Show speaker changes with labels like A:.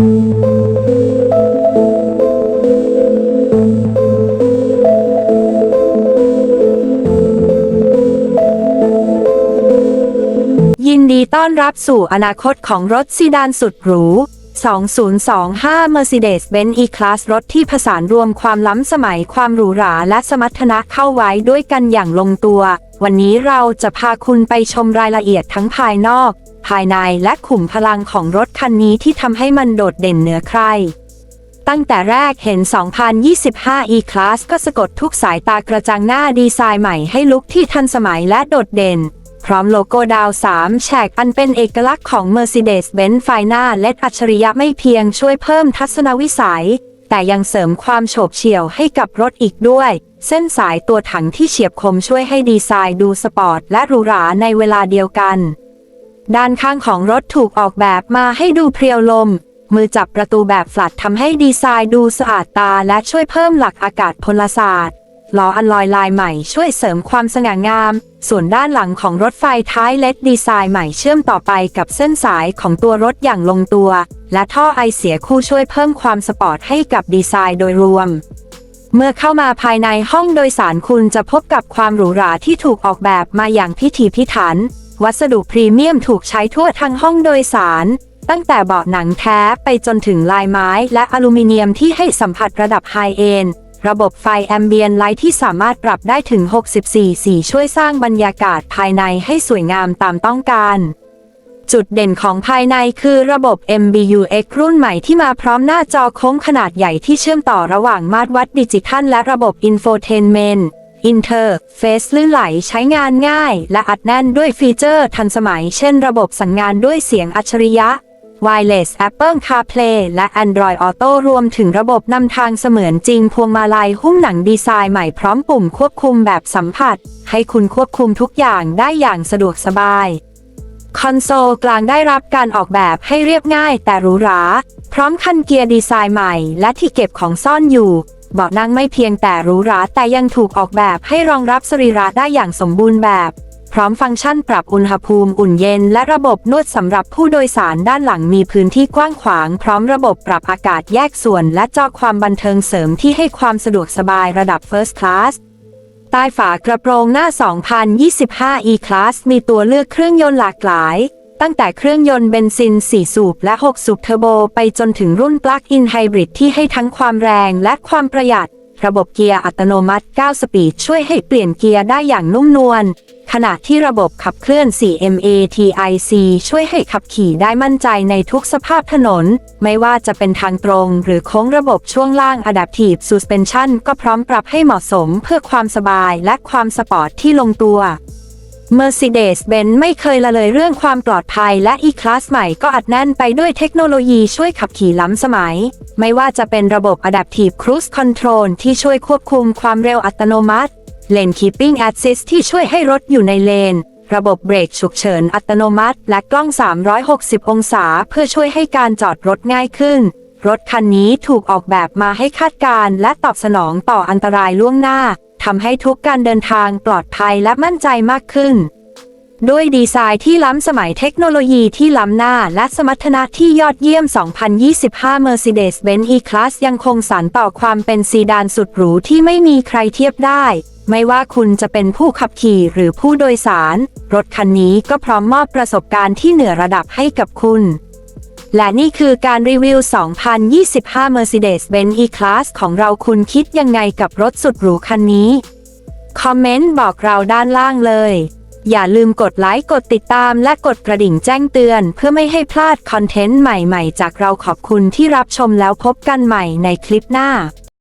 A: ยินดีต้อนรับสู่อนาคตของรถซีดานสุดหรู 2025 Mercedes-Benz E-Class รถที่ผสานรวมความล้ำสมัยความหรูหราและสมรรถนะเข้าไว้ด้วยกันอย่างลงตัว วันนี้เราจะพาคุณไปชมรายละเอียดทั้งภายนอก ภายในและขุมพลังของรถคันนี้ที่ทำให้มันโดดเด่นเหนือใคร ตั้งแต่แรกเห็น 2025 E-Class ก็สะกดทุกสายตากระจังหน้าดีไซน์ใหม่ให้ลุคที่ทันสมัยและโดดเด่น พร้อมโลโก้ดาว 3 แฉกอันเป็นเอกลักษณ์ของ Mercedes-Benz ไฟหน้าเล็ดอัจฉริยะไม่เพียงช่วยเพิ่มทัศนวิสัย แต่ยังเสริมความโฉบเฉี่ยวให้กับรถอีกด้วยเส้นสายตัวถังที่เฉียบคมช่วยให้ดีไซน์ดูสปอร์ตและหรูหราในเวลาเดียวกัน ด้านข้างของรถถูกออกแบบมาให้ดูเพรียวลม มือจับประตูแบบฟลัดทำให้ดีไซน์ดูสะอาดตาและช่วยเพิ่มหลักอากาศพลศาสตร์ล้ออันลอยลายใหม่ช่วยเสริมความสง่างาม ส่วนด้านหลังของรถไฟท้ายเล็ดดีไซน์ใหม่เชื่อมต่อไปกับเส้นสายของตัวรถอย่างลงตัว และท่อไอเสียคู่ช่วยเพิ่มความสปอร์ตให้กับดีไซน์โดยรวม เมื่อเข้ามาภายในห้องโดยสารคุณจะพบกับความหรูหราที่ถูกออกแบบมาอย่างพิถีพิถัน วัสดุพรีเมียมถูกใช้ทั่วทั้งห้องโดยสาร ตั้งแต่เบาะหนังแท้ไปจนถึงลายไม้และอลูมิเนียมที่ให้สัมผัสระดับไฮเอนระบบไฟแอมเบียนไลท์ที่สามารถปรับได้ถึง 64 สีช่วยสร้างบรรยากาศภายในให้สวยงามตามต้องการ จุดเด่นของภายในคือระบบ MBUX รุ่นใหม่ที่มาพร้อมหน้าจอโค้งขนาดใหญ่ที่เชื่อมต่อระหว่างมาตรวัดดิจิทัลและระบบ Infotainment อินเทอร์เฟซลื่นไหลใช้งานง่าย และอัดแน่นด้วยฟีเจอร์ทันสมัย เช่นระบบสั่งงานด้วยเสียงอัจฉริยะ Wireless Apple CarPlay และ Android Auto รวมถึงระบบนำทางเสมือนจริงพวงมาลัยหุ้มหนังดีไซน์ใหม่พร้อมปุ่มควบคุมแบบสัมผัส ให้คุณควบคุมทุกอย่างได้อย่างสะดวกสบาย คอนโซลกลางได้รับการออกแบบให้เรียบง่ายแต่หรูหรา พร้อมคันเกียร์ดีไซน์ใหม่ และที่เก็บของซ่อนอยู่ เบาะนั่งไม่เพียงแต่หรูหราแต่ยังถูกออกแบบให้รองรับสรีระได้อย่างสมบูรณ์แบบ พร้อมฟังก์ชันปรับอุณหภูมิอุ่นเย็น และระบบนวดสำหรับผู้โดยสารด้านหลังมีพื้นที่กว้างขวาง พร้อมระบบปรับอากาศแยกส่วน และจอความบันเทิงเสริมที่ให้ความสะดวกสบายระดับ First Class ใต้ฝากระโปรงหน้า 2025 E-Class มีตัวเลือกเครื่องยนต์หลากหลาย ตั้งแต่เครื่องยนต์เบนซิน 4 สูบและ 6 สูบเทอร์โบ ไปจนถึงรุ่นปลั๊กอินไฮบริดที่ให้ทั้งความแรงและความประหยัด ระบบเกียร์อัตโนมัติ 9 สปีดช่วยให้เปลี่ยนเกียร์ได้อย่างนุ่มนวล ขณะที่ระบบขับเคลื่อน 4MATIC ช่วยให้ขับขี่ได้มั่นใจในทุกสภาพถนน ไม่ว่าจะเป็นทางตรง หรือโค้งระบบช่วงล่าง Adaptive Suspension ก็พร้อมปรับให้เหมาะสมเพื่อความสบายและความสปอร์ตที่ลงตัว Mercedes-Benz ไม่เคยละเลยเรื่องความปลอดภัยและ E-Class ใหม่ก็อัดแน่นไปด้วยเทคโนโลยีช่วยขับขี่ล้ำสมัย ไม่ว่าจะเป็นระบบ Adaptive Cruise Control ที่ช่วยควบคุมความเร็วอัตโนมัติ Lane Keeping Assist ที่ช่วยให้รถอยู่ในเลน ระบบเบรกฉุกเฉินอัตโนมัติ และกล้อง 360 องศา เพื่อช่วยให้การจอดรถง่ายขึ้น รถคันนี้ถูกออกแบบมาให้คาดการณ์และตอบสนองต่ออันตรายล่วงหน้า ทำให้ทุกการเดินทางปลอดภัยและมั่นใจมากขึ้น ด้วยดีไซน์ที่ล้ำสมัยเทคโนโลยีที่ล้ำหน้าและสมรรถนะที่ยอดเยี่ยม 2025 Mercedes-Benz E-Class ยังคงสานต่อความเป็นซีดานสุดหรูที่ไม่มีใครเทียบได้ ไม่ว่าคุณจะเป็นผู้ขับขี่หรือผู้โดยสาร รถคันนี้ก็พร้อมมอบประสบการณ์ที่เหนือระดับให้กับคุณ และนี่คือการรีวิว 2025 Mercedes-Benz E-Class ของเราคุณคิดยังไงกับรถสุดหรูคันนี้ คอมเมนต์บอกเราด้านล่างเลย อย่าลืมกดไลค์ กดติดตามและกดกระดิ่งแจ้งเตือน เพื่อไม่ให้พลาดคอนเทนต์ใหม่ๆ จากเราขอบคุณที่รับชมแล้วพบกันใหม่ในคลิปหน้า